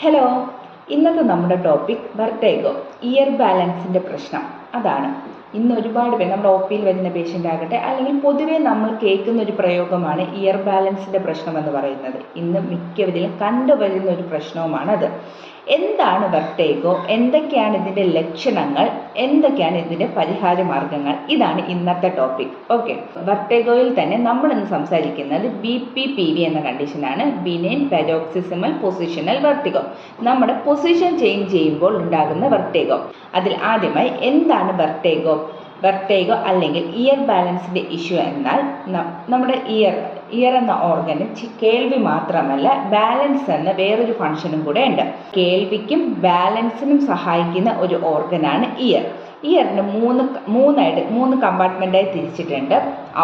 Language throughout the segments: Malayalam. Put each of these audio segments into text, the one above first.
ഹലോ ഇന്നത്തെ നമ്മുടെ ടോപ്പിക് വെർട്ടേഗോ ഇയർ ബാലൻസിന്റെ പ്രശ്നം. അതാണ്. ഇന്ന് ഒരുപാട് പേര് നമ്മുടെ ഒ പിയിൽ വരുന്ന പേഷ്യന്റ് ആകട്ടെ അല്ലെങ്കിൽ പൊതുവേ നമ്മൾ കേൾക്കുന്ന ഒരു പ്രയോഗമാണ് ഇയർ ബാലൻസിന്റെ പ്രശ്നം എന്ന് പറയുന്നത്. ഇന്ന് മിക്കവരിലും കണ്ടുവരുന്ന ഒരു പ്രശ്നവുമാണ് അത്. എന്താണ് വെർട്ടേഗോ എന്തൊക്കെയാണ് ഇതിന്റെ ലക്ഷണങ്ങൾ? എന്തൊക്കെയാണ് ഇതിന്റെ പരിഹാര മാർഗങ്ങൾ? ഇതാണ് ഇന്നത്തെ ടോപ്പിക് ഓക്കെ വെർട്ടേഗോയിൽ തന്നെ നമ്മൾ ഇന്ന് സംസാരിക്കുന്നത് ബി പി പി വി എന്ന കണ്ടീഷനാണ് ബിനൈൻ പെരോക്സിസിമൽ പൊസിഷണൽ വെർട്ടിഗോ നമ്മുടെ പൊസിഷൻ ചേഞ്ച് ചെയ്യുമ്പോൾ ഉണ്ടാകുന്ന വെർട്ടേഗോ അതിൽ ആദ്യമായി എന്താണ് വെർട്ടേഗോ വെർട്ടേഗോ അല്ലെങ്കിൽ ഇയർ ബാലൻസിന്റെ ഇഷ്യൂ എന്നാൽ നമ്മുടെ ഇയർ ഇയർ എന്ന ഓർഗന് കേൾവി മാത്രമല്ല ബാലൻസ് എന്ന വേറൊരു ഫംഗ്ഷനും കൂടെ ഉണ്ട്. കേൾവിക്കും ബാലൻസിനും സഹായിക്കുന്ന ഒരു ഓർഗനാണ് ഇയർ ഇയറിന് മൂന്ന് മൂന്നായിട്ട് മൂന്ന് കമ്പാർട്ട്മെന്റായി തിരിച്ചിട്ടുണ്ട്.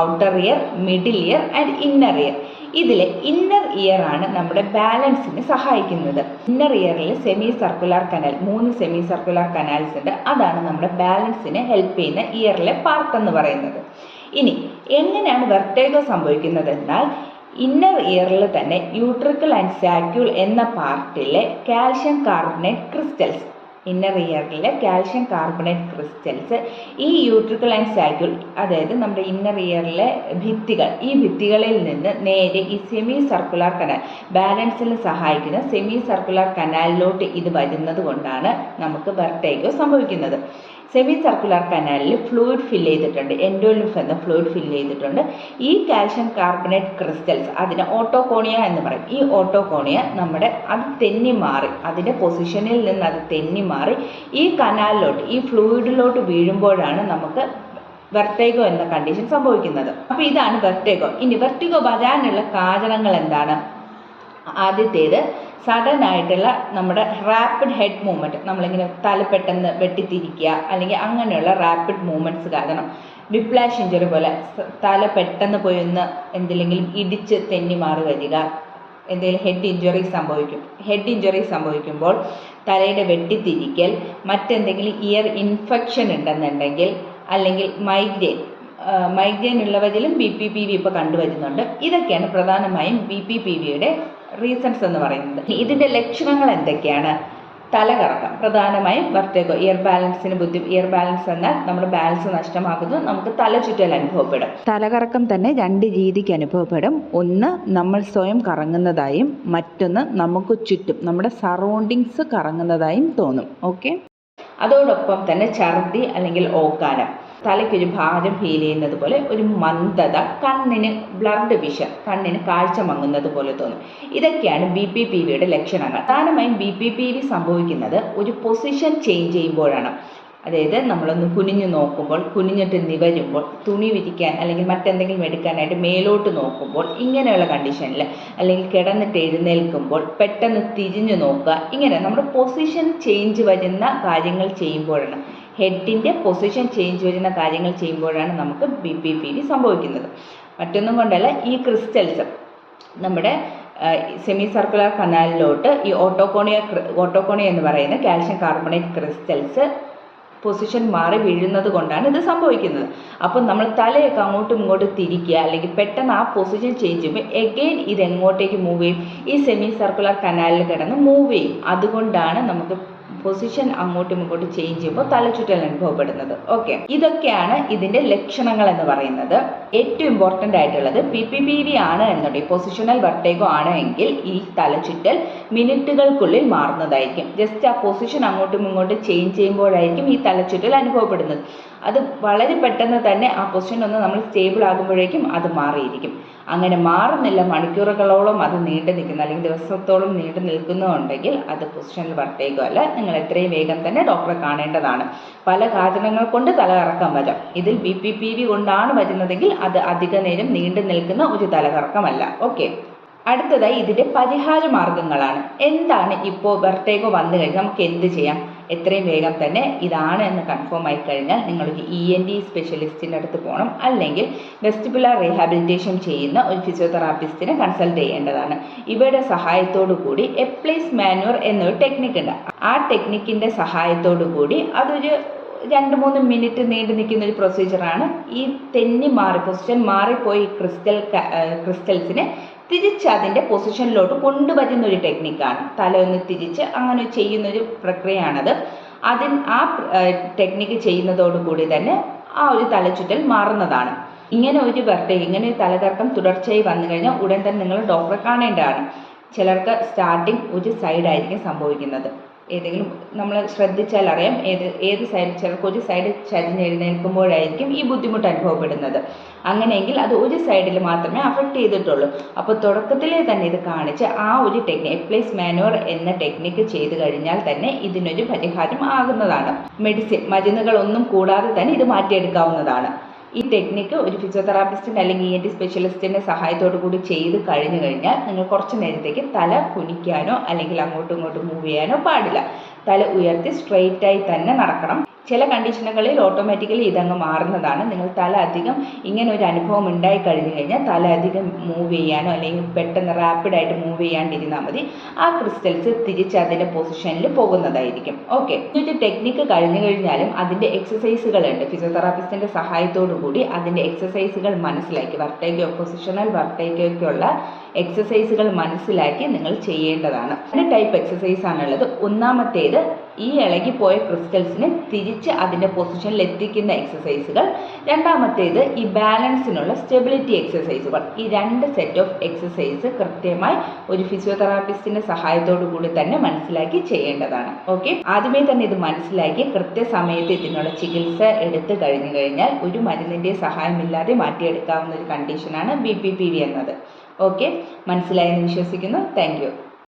Outer ear middle ear and inner ear ഇതിൽ ഇന്നർ ഇയർ ആണ് നമ്മുടെ ബാലൻസിന് സഹായിക്കുന്നത്. ഇന്നർ ഇയറിൽ സെമി സർക്കുലർ കനാൽ മൂന്ന് സെമി സർക്കുലർ കനാൽസ് ഉണ്ട്. അതാണ് നമ്മുടെ ബാലൻസിനെ ഹെൽപ്പ് ചെയ്യുന്ന ഇയറിലെ പാർട്ട് എന്ന് പറയുന്നത്. ഇനി എങ്ങനെയാണ് വെർട്ടേഗോ സംഭവിക്കുന്നത് എന്നാൽ ഇന്നർ ഇയറിൽ തന്നെ യൂട്രിക്കൽ ആൻഡ് സാക്യൂൾ എന്ന പാർട്ടിലെ കാൽഷ്യം കാർബണേറ്റ് ക്രിസ്റ്റൽസ് ഇന്നർ ഇയറിലെ കാൽഷ്യം കാർബണേറ്റ് ക്രിസ്റ്റൽസ് ഈ യൂട്രിക്കൽ ആൻഡ് സാക്യൂൾ അതായത് നമ്മുടെ ഇന്നർ ഇയറിലെ ഭിത്തികൾ ഈ ഭിത്തികളിൽ നിന്ന് നേരെ ഈ സെമി സർക്കുലർ കനാൽ ബാലൻസിൽ സഹായിക്കുന്ന സെമി സർക്കുലർ കനാലിലോട്ട് ഇത് വരുന്നത് കൊണ്ടാണ് നമുക്ക് വെർട്ടേഗോ സംഭവിക്കുന്നത്. സെമി സർക്കുലർ കനാലിൽ ഫ്ലൂയിഡ് ഫില്ല് ചെയ്തിട്ടുണ്ട്. എൻഡോലിഫ് എന്ന ഫ്ലൂയിഡ് ഫില്ല് ചെയ്തിട്ടുണ്ട്. ഈ കാൽഷ്യം കാർബണേറ്റ് ക്രിസ്റ്റൽസ് അതിന് ഓട്ടോകോണിയ എന്ന് പറയും. ഈ ഓട്ടോകോണിയ നമ്മുടെ അത് തെന്നി മാറി അതിന്റെ പൊസിഷനിൽ നിന്ന് അത് തെന്നി മാറി ഈ കനാലിലോട്ട് ഈ ഫ്ലൂയിഡിലോട്ട് വീഴുമ്പോഴാണ് നമുക്ക് വെർട്ടേഗോ എന്ന കണ്ടീഷൻ സംഭവിക്കുന്നത്. അപ്പോൾ ഇതാണ് വെർട്ടേഗോ ഇനി വെർട്ടിഗോ വരാനുള്ള കാരണങ്ങൾ എന്താണ്? ആദ്യത്തേത് സഡൻ ആയിട്ടുള്ള നമ്മുടെ റാപ്പിഡ് ഹെഡ് മൂവ്മെന്റ് നമ്മളിങ്ങനെ തല പെട്ടെന്ന് വെട്ടിത്തിരിക്കുക അല്ലെങ്കിൽ അങ്ങനെയുള്ള റാപ്പിഡ് മൂവ്മെന്റ്സ് കാരണം വിപ്ലാഷ് ഇഞ്ചറി പോലെ തല പെട്ടെന്ന് പോയി ഒന്ന് എന്തിലെങ്കിലും ഇടിച്ച് തെന്നി മാറി വരിക എന്തെങ്കിലും ഹെഡ് ഇഞ്ചുറി സംഭവിക്കും. ഹെഡ് ഇഞ്ചുറി സംഭവിക്കുമ്പോൾ തലയുടെ വെട്ടിത്തിരിക്കൽ മറ്റെന്തെങ്കിലും ഇയർ ഇൻഫെക്ഷൻ ഉണ്ടെന്നുണ്ടെങ്കിൽ അല്ലെങ്കിൽ മൈഗ്രെയിൻ മൈഗ്രെയിൻ ഉള്ളവരിലും ബി പി പി വി ഇപ്പോൾ കണ്ടുവരുന്നുണ്ട്. ഇതൊക്കെയാണ് പ്രധാനമായും ബി പി പി വിയുടെ റീസൺസ് എന്ന് പറയുന്നത്. ഇതിന്റെ ലക്ഷണങ്ങൾ എന്തൊക്കെയാണ്? തലകറക്കം. പ്രധാനമായും വെർട്ടേഗോ ഇയർ ബാലൻസിന് ബുദ്ധി ഇയർ ബാലൻസ് എന്നാൽ നമ്മുടെ ബാലൻസ് നഷ്ടമാകുന്നു നമുക്ക് തല ചുറ്റൽ അനുഭവപ്പെടും. തലകറക്കം തന്നെ രണ്ട് രീതിക്ക് അനുഭവപ്പെടും. ഒന്ന് നമ്മൾ സ്വയം കറങ്ങുന്നതായും മറ്റൊന്ന് നമുക്ക് ചുറ്റും നമ്മുടെ സറൗണ്ടിങ്സ് കറങ്ങുന്നതായും തോന്നും. ഓക്കെ അതോടൊപ്പം തന്നെ ഛർദി അല്ലെങ്കിൽ ഓക്കാനം തലയ്ക്കൊരു ഭാരം ഫീൽ ചെയ്യുന്നത് പോലെ ഒരു മന്ദത കണ്ണിന് ബ്ലഡ് വിഷൻ കണ്ണിന് കാഴ്ച മങ്ങുന്നത് പോലെ തോന്നും. ഇതൊക്കെയാണ് ബി പി പി വിയുടെ ലക്ഷണങ്ങൾ. പ്രധാനമായും ബി പി പി വി സംഭവിക്കുന്നത് ഒരു പൊസിഷൻ ചേഞ്ച് ചെയ്യുമ്പോഴാണ്. അതായത് നമ്മളൊന്ന് കുനിഞ്ഞു നോക്കുമ്പോൾ കുനിഞ്ഞിട്ട് നിവരുമ്പോൾ തുണി വിരിക്കാൻ അല്ലെങ്കിൽ മറ്റെന്തെങ്കിലും എടുക്കാനായിട്ട് മേലോട്ട് നോക്കുമ്പോൾ ഇങ്ങനെയുള്ള കണ്ടീഷനിൽ അല്ലെങ്കിൽ കിടന്നിട്ട് എഴുന്നേൽക്കുമ്പോൾ പെട്ടെന്ന് തിരിഞ്ഞു നോക്കുക ഇങ്ങനെ നമ്മുടെ പൊസിഷൻ ചേഞ്ച് വരുന്ന കാര്യങ്ങൾ ചെയ്യുമ്പോഴാണ്. ഹെഡിന്റെ പൊസിഷൻ ചേഞ്ച് വരുന്ന കാര്യങ്ങൾ ചെയ്യുമ്പോഴാണ് നമുക്ക് ബി പി പി ഡി സംഭവിക്കുന്നത്. മറ്റൊന്നും കൊണ്ടല്ല ഈ ക്രിസ്റ്റൽസ് നമ്മുടെ സെമി സർക്കുലർ കനാലിലോട്ട് ഈ ഓട്ടോകോണിയ ഓട്ടോകോണിയ എന്ന് പറയുന്ന കാൽഷ്യം കാർബണേറ്റ് ക്രിസ്റ്റൽസ് പൊസിഷൻ മാറി വീഴുന്നത് കൊണ്ടാണ് ഇത് സംഭവിക്കുന്നത്. അപ്പം നമ്മൾ തലയൊക്കെ അങ്ങോട്ടും ഇങ്ങോട്ടും തിരിക്കുക അല്ലെങ്കിൽ പെട്ടെന്ന് ആ പൊസിഷൻ ചേഞ്ച് ചെയ്യുമ്പോൾ എഗെയിൻ ഇത് എങ്ങോട്ടേക്ക് മൂവ് ചെയ്യും? ഈ സെമി സർക്കുലർ കനാലിൽ കിടന്ന് മൂവ് ചെയ്യും. അതുകൊണ്ടാണ് നമുക്ക് പൊസിഷൻ അങ്ങോട്ടും ഇങ്ങോട്ടും ചേഞ്ച് ചെയ്യുമ്പോൾ തലചുറ്റൽ അനുഭവപ്പെടുന്നത്. ഓക്കെ ഇതൊക്കെയാണ് ഇതിന്റെ ലക്ഷണങ്ങൾ എന്ന് പറയുന്നത്. ഏറ്റവും ഇമ്പോർട്ടന്റ് ആയിട്ടുള്ളത് പി പി പി വി ആണ് എന്നുണ്ടെങ്കിൽ പൊസിഷണൽ വർട്ടേഗോ ആണ് എങ്കിൽ ഈ തലചുറ്റൽ മിനിറ്റുകൾക്കുള്ളിൽ മാറുന്നതായിരിക്കും. ജസ്റ്റ് ആ പൊസിഷൻ അങ്ങോട്ടും ഇങ്ങോട്ടും ചേഞ്ച് ചെയ്യുമ്പോഴായിരിക്കും ഈ തലച്ചുറ്റൽ അനുഭവപ്പെടുന്നത്. അത് വളരെ പെട്ടെന്ന് തന്നെ ആ പൊസിഷൻ ഒന്ന് നമ്മൾ സ്റ്റേബിൾ ആകുമ്പോഴേക്കും അത് മാറിയിരിക്കും. അങ്ങനെ മാറുന്നില്ല. മണിക്കൂറുകളോളം അത് നീണ്ടു നിൽക്കുന്ന. അല്ലെങ്കിൽ ദിവസത്തോളം നീണ്ടു നിൽക്കുന്നുണ്ടെങ്കിൽ അത് പൊസിഷനിൽ വർട്ടേക്കോ അല്ല. നിങ്ങൾ എത്രയും വേഗം തന്നെ ഡോക്ടറെ കാണേണ്ടതാണ്. പല കാരണങ്ങൾ കൊണ്ട് തലകറക്കം വരാം ഇതിൽ ബി പി പി വി കൊണ്ടാണ് വരുന്നതെങ്കിൽ അത് അധിക നേരം നീണ്ടു നിൽക്കുന്ന ഒരു തലകറക്കമല്ല ഓക്കെ അടുത്തതായി ഇതിന്റെ പരിഹാര മാർഗങ്ങളാണ്. എന്താണ് ഇപ്പോൾ വെർട്ടേഗോ വന്നു കഴിഞ്ഞാൽ നമുക്ക് എന്ത് ചെയ്യാം? എത്രയും വേഗം തന്നെ ഇതാണ് എന്ന് കൺഫേം ആയി കഴിഞ്ഞാൽ നിങ്ങൾക്ക് ഇ എൻ ഡി സ്പെഷ്യലിസ്റ്റിന്റെ അടുത്ത് പോകണം. അല്ലെങ്കിൽ വെസ്റ്റിബുലാർ റീഹാബിലിറ്റേഷൻ ചെയ്യുന്ന ഒരു ഫിസിയോതെറാപ്പിസ്റ്റിനെ കൺസൾട്ട് ചെയ്യേണ്ടതാണ്. ഇവരുടെ സഹായത്തോടു കൂടി എപ്ലേസ് മാനുവർ എന്നൊരു ടെക്നിക്ക് ഉണ്ട്. ആ ടെക്നിക്കിന്റെ സഹായത്തോടു കൂടി അതൊരു രണ്ട് മൂന്ന് മിനിറ്റ് നീണ്ടു നിൽക്കുന്ന ഒരു പ്രൊസീജിയറാണ് ഈ തെന്നി മാറി പൊസിഷൻ മാറിപ്പോയി ക്രിസ്റ്റൽ ക്രിസ്റ്റൽസിനെ തിരിച്ച് അതിന്റെ പൊസിഷനിലോട്ട് കൊണ്ടുവരുന്ന ഒരു ടെക്നിക്കാണ് തല ഒന്ന് തിരിച്ച് അങ്ങനെ ചെയ്യുന്നൊരു പ്രക്രിയയാണത്. അതിൽ ആ ടെക്നിക്ക് ചെയ്യുന്നതോടുകൂടി തന്നെ ആ ഒരു തലച്ചുറ്റൽ മാറുന്നതാണ്. ഇങ്ങനെ ഒരു ബർത്ത് ഇങ്ങനെ ഒരു തലതർക്കം തുടർച്ചയായി വന്നു കഴിഞ്ഞാൽ ഉടൻ തന്നെ നിങ്ങൾ ഡോക്ടറെ കാണേണ്ടതാണ്. ചിലർക്ക് സ്റ്റാർട്ടിങ് ഒരു സൈഡായിരിക്കും സംഭവിക്കുന്നത്. ഏതെങ്കിലും നമ്മൾ ശ്രദ്ധിച്ചാൽ അറിയാം ഏത് ഏത് സൈഡ് ചിലർക്ക് ഒരു സൈഡ് ചരിഞ്ഞെഴുന്നേൽക്കുമ്പോഴായിരിക്കും ഈ ബുദ്ധിമുട്ട് അനുഭവപ്പെടുന്നത്. അങ്ങനെയെങ്കിൽ അത് ഒരു സൈഡിൽ മാത്രമേ അഫക്റ്റ് ചെയ്തിട്ടുള്ളൂ. അപ്പോൾ തുടക്കത്തിലെ തന്നെ ഇത് കാണിച്ച് ആ ഒരു ടെക്നിക് എപ്ലേസ് മാനുവർ എന്ന ടെക്നിക്ക് ചെയ്തു കഴിഞ്ഞാൽ തന്നെ ഇതിനൊരു പരിഹാരം ആകുന്നതാണ്. മെഡിസിൻ മരുന്നുകളൊന്നും കൂടാതെ തന്നെ ഇത് മാറ്റിയെടുക്കാവുന്നതാണ്. ഈ ടെക്നിക്ക് ഒരു ഫിസിയോതെറാപ്പിസ്റ്റിന് അല്ലെങ്കിൽ ഇ എൻ ടി സ്പെഷ്യലിസ്റ്റിന്റെ സഹായത്തോടു കൂടി ചെയ്ത് കഴിഞ്ഞു കഴിഞ്ഞാൽ നിങ്ങൾ കുറച്ച് നേരത്തേക്ക് തല കുനിക്കാനോ അല്ലെങ്കിൽ അങ്ങോട്ടും ഇങ്ങോട്ടും മൂവ് ചെയ്യാനോ പാടില്ല. തല ഉയർത്തി സ്ട്രെയിറ്റ് ആയി തന്നെ നടക്കണം. ചില കണ്ടീഷനുകളിൽ ഓട്ടോമാറ്റിക്കലി ഇതങ്ങ് മാറുന്നതാണ്. നിങ്ങൾ തല അധികം ഇങ്ങനെ ഒരു അനുഭവം ഉണ്ടായി കഴിഞ്ഞു കഴിഞ്ഞാൽ തല അധികം മൂവ് ചെയ്യാനോ അല്ലെങ്കിൽ പെട്ടെന്ന് റാപ്പിഡായിട്ട് മൂവ് ചെയ്യാണ്ടിരുന്നാൽ മതി. ആ ക്രിസ്റ്റൽസ് തിരിച്ച് അതിന്റെ പൊസിഷനിൽ പോകുന്നതായിരിക്കും. ഓക്കെ ഒരു ടെക്നിക്ക് കഴിഞ്ഞു കഴിഞ്ഞാലും അതിന്റെ എക്സസൈസുകളുണ്ട് ഫിസിയോതെറാപ്പിസ്റ്റിന്റെ സഹായത്തോടു കൂടി അതിന്റെ എക്സസൈസുകൾ മനസ്സിലാക്കി. വർട്ടേക്കോ പൊസിഷണൽ വർട്ടേക്കോയ്ക്കുള്ള എക്സസൈസുകൾ മനസ്സിലാക്കി നിങ്ങൾ ചെയ്യേണ്ടതാണ്. രണ്ട് ടൈപ്പ് എക്സസൈസ് ആണുള്ളത്. ഒന്നാമത്തേത് ഈ ഇളകിപ്പോയ ക്രിസ്റ്റൽസിനെ തിരിച്ച് അതിന്റെ പൊസിഷനിൽ എത്തിക്കുന്ന എക്സസൈസുകൾ രണ്ടാമത്തേത് ഈ ബാലൻസിനുള്ള സ്റ്റെബിലിറ്റി എക്സസൈസുകൾ ഈ രണ്ട് സെറ്റ് ഓഫ് എക്സസൈസ് കൃത്യമായി ഒരു ഫിസിയോതെറാപ്പിസ്റ്റിന്റെ സഹായത്തോടു കൂടി തന്നെ മനസ്സിലാക്കി ചെയ്യേണ്ടതാണ്. ഓക്കെ? ആദ്യമേ തന്നെ ഇത് മനസ്സിലാക്കി കൃത്യസമയത്ത് ഇതിനുള്ള ചികിത്സ എടുത്തു കഴിഞ്ഞു കഴിഞ്ഞാൽ ഒരു മരുന്നിന്റെ സഹായമില്ലാതെ മാറ്റിയെടുക്കാവുന്ന ഒരു കണ്ടീഷനാണ് ബി പി പി വി എന്നത്. ഓക്കെ? മനസ്സിലായെന്ന് വിശ്വസിക്കുന്നു. താങ്ക്